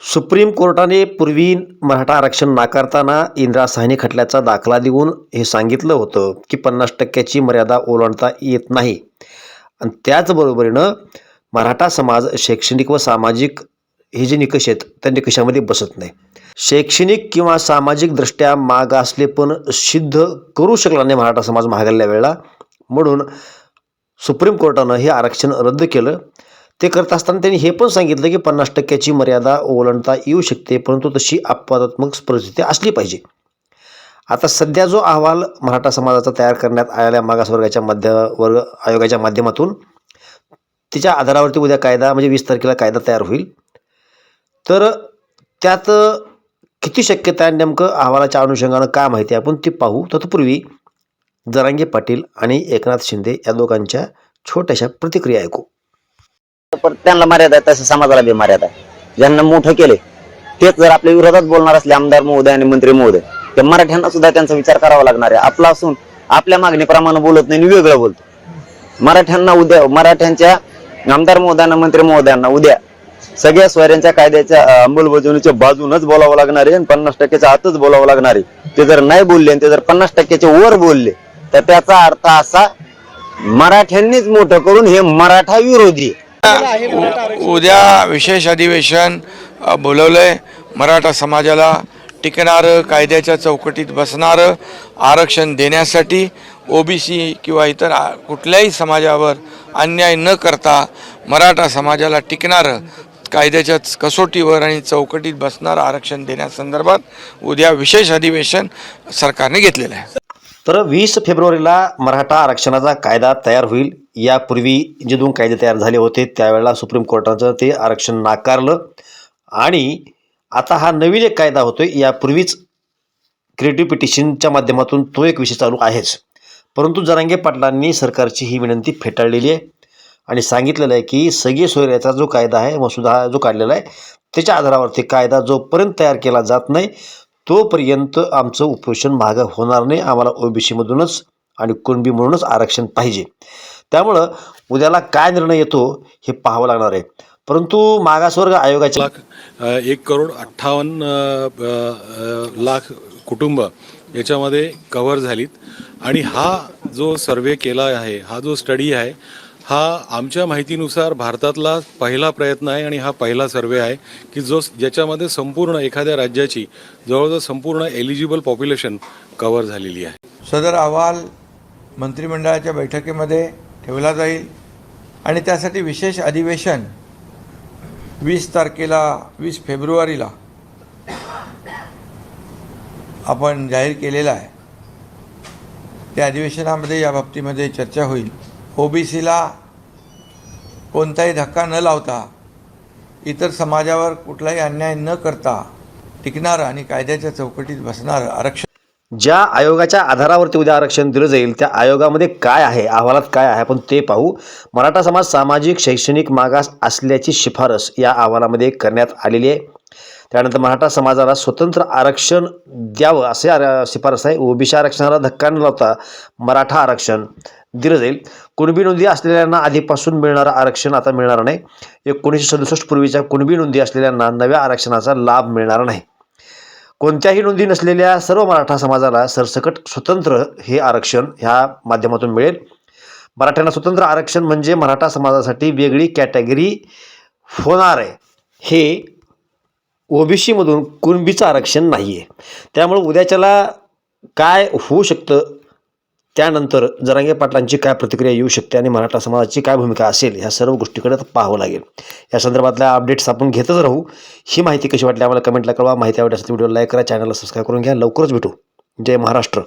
Supreme कोर्टाने पूर्वी मराठा आरक्षण नाकारताना इंदिरा साहनी खटल्याचा दाखला देऊन हे सांगितलं होतं की पन्नास टक्क्याची मर्यादा ओलांडता येत नाही. आणि त्याचबरोबरीनं मराठा समाज शैक्षणिक व सामाजिक हे जे निकष आहेत त्या निकषामध्ये बसत नाही. शैक्षणिक किंवा सामाजिकदृष्ट्या मागासले पण सिद्ध करू शकला नाही मराठा समाज महागल्या वेळेला. म्हणून सुप्रीम कोर्टानं हे आरक्षण रद्द केलं. ते करत असताना त्यांनी हे पण सांगितलं की पन्नास टक्क्याची मर्यादा ओलांडता येऊ शकते परंतु तशी अपवादात्मक परिस्थिती असली पाहिजे. आता सध्या जो अहवाल मराठा समाजाचा तयार करण्यात आलेल्या मागासवर्गाच्या मध्य वर्ग आयोगाच्या माध्यमातून तिच्या आधारावरती उद्या कायदा म्हणजे वीस तारखेला कायदा तयार होईल. तर त्यात किती शक्यता आहे नेमकं अहवालाच्या अनुषंगानं काय माहिती आहे आपण ती पाहू. तत्पूर्वी जरांगे पाटील आणि एकनाथ शिंदे या दोघांच्या छोट्याशा प्रतिक्रिया ऐकू. परत त्यांना मर्यादा आहे तसं समाजाला बी मर्यादा आहे. ज्यांना मोठं केले तेच जर आपल्या विरोधात बोलणार असले आमदार महोदय आणि मंत्री महोदय तर मराठ्यांना सुद्धा त्यांचा विचार करावा लागणार आहे. आपला असून आपल्या मागणीप्रमाणे बोलत नाही आणि वेगळं बोलतो. मराठ्यांना उद्या मराठ्यांच्या आमदार महोदयांना मंत्री महोदयांना उद्या सगळ्या स्वरांच्या कायद्याच्या अंमलबजावणीच्या बाजूनच बोलावं लागणार आहे आणि पन्नास टक्क्याच्या आतच बोलावं लागणार आहे. ते जर नाही बोलले आणि ते जर पन्नास टक्क्याच्या वर बोलले तर त्याचा अर्थ असा मराठ्यांनीच मोठं करून हे मराठा विरोधी उ- उद्या विशेष अधिवेशन बोलवलं आहे मराठा समाजाला टिकणारं कायद्याच्या चौकटीत बसणारं आरक्षण देण्यासाठी ओबीसी किंवा इतर कुठल्याही समाजावर अन्याय न करता मराठा समाजाला टिकणारं कायद्याच्या कसोटीवर आणि चौकटीत बसणारं आरक्षण देण्यासंदर्भात उद्या विशेष अधिवेशन सरकारने घेतलेलं आहे. तर वीस फेब्रुवारीला मराठा आरक्षणाचा कायदा तयार होईल. यापूर्वी जे दोन कायदे तयार झाले होते त्यावेळेला सुप्रीम कोर्टाचं ते आरक्षण नाकारलं. आणि आता हा नवीन एक कायदा होतोय. यापूर्वीच क्रिएटिव्ह पिटिशनच्या माध्यमातून तो एक विषय चालू आहेच. परंतु जरांगे पाटलांनी सरकारची ही विनंती फेटाळलेली आहे. आणि सांगितलेलं आहे की सगळे सोयऱ्याचा जो कायदा आहे मसुदा जो काढलेला आहे त्याच्या आधारावरती कायदा जोपर्यंत तयार केला जात नाही तोपर्यंत आमचं उपोषण मागं होणार नाही. आम्हाला ओबीसीमधूनच आणि कुणबी म्हणूनच आरक्षण पाहिजे. त्यामुळं उद्याला काय निर्णय येतो हे पाहावं लागणार आहे. परंतु मागासवर्ग आयोगाच्या लाख एक करोड अठ्ठावन्न लाख कुटुंब याच्यामध्ये कव्हर झालीत. आणि हा जो सर्वे केला आहे हा जो स्टडी आहे हा आमच्या माहितीनुसार भारतातला पहिला प्रयत्न आहे आणि हा पहिला सर्वे आहे की जो ज्याच्यामध्ये संपूर्ण एखाद्या राज्याची जवळजवळ संपूर्ण एलिजिबल पॉप्युलेशन कव्हर झालेली आहे. सदर अहवाल मंत्रिमंडळाच्या बैठकीमध्ये ठेवला जाईल आणि त्यासाठी विशेष अधिवेशन वीस तारखेला वीस फेब्रुवारीला आपण जाहीर केलेलं आहे. त्या अधिवेशनामध्ये या बाबतीमध्ये चर्चा होईल. ओबीसीला कोणताही धक्का न लावता इतर समाजावर कुठलाही अन्याय न करता टिकणारं आणि कायद्याच्या चौकटीत बसणारं आरक्षण ज्या आयोगाच्या आधारावरती उद्या आरक्षण दिलं जाईल त्या आयोगामध्ये काय आहे? अहवालात काय आहे? आपण ते पाहू. मराठा समाज सामाजिक शैक्षणिक मागास असल्याची शिफारस या अहवालामध्ये करण्यात आलेली आहे. त्यानंतर मराठा समाजाला स्वतंत्र आरक्षण द्यावं असे आर- शिफारस आहे. ओबीसी आरक्षणाला धक्का न लावता मराठा आरक्षण. दिलं जाईल. कुणबी नोंदी असलेल्यांना आधीपासून मिळणारं आरक्षण आता मिळणार नाही. एकोणीसशे सदुसष्ट पूर्वीच्या कुणबी नोंदी असलेल्यांना नव्या आरक्षणाचा लाभ मिळणार नाही. कोणत्याही नोंदी नसलेल्या सर्व मराठा समाजाला सरसकट स्वतंत्र हे आरक्षण ह्या माध्यमातून मिळेल. मराठ्यांना स्वतंत्र आरक्षण म्हणजे मराठा समाजासाठी वेगळी कॅटेगरी होणार आहे. हे ओबीसीमधून कुणबीचं आरक्षण नाही आहे त्यामुळं उद्याच्याला काय होऊ शकतं त्यानंतर जरांगे पाटलांची काय प्रतिक्रिया येऊ शकते आणि मराठा समाजाची काय भूमिका असेल ह्या सर्व गोष्टीकडे पाहावं लागेल. या संदर्भातल्या अपडेट्स आपण घेतच राहू. ही माहिती कशी वाटली आम्हाला कमेंटला कळवा. माहिती आवडल्यास व्हिडिओ लाईक करा चॅनलला सबस्क्राईब करून घ्या. लवकरच भेटू. जय महाराष्ट्र.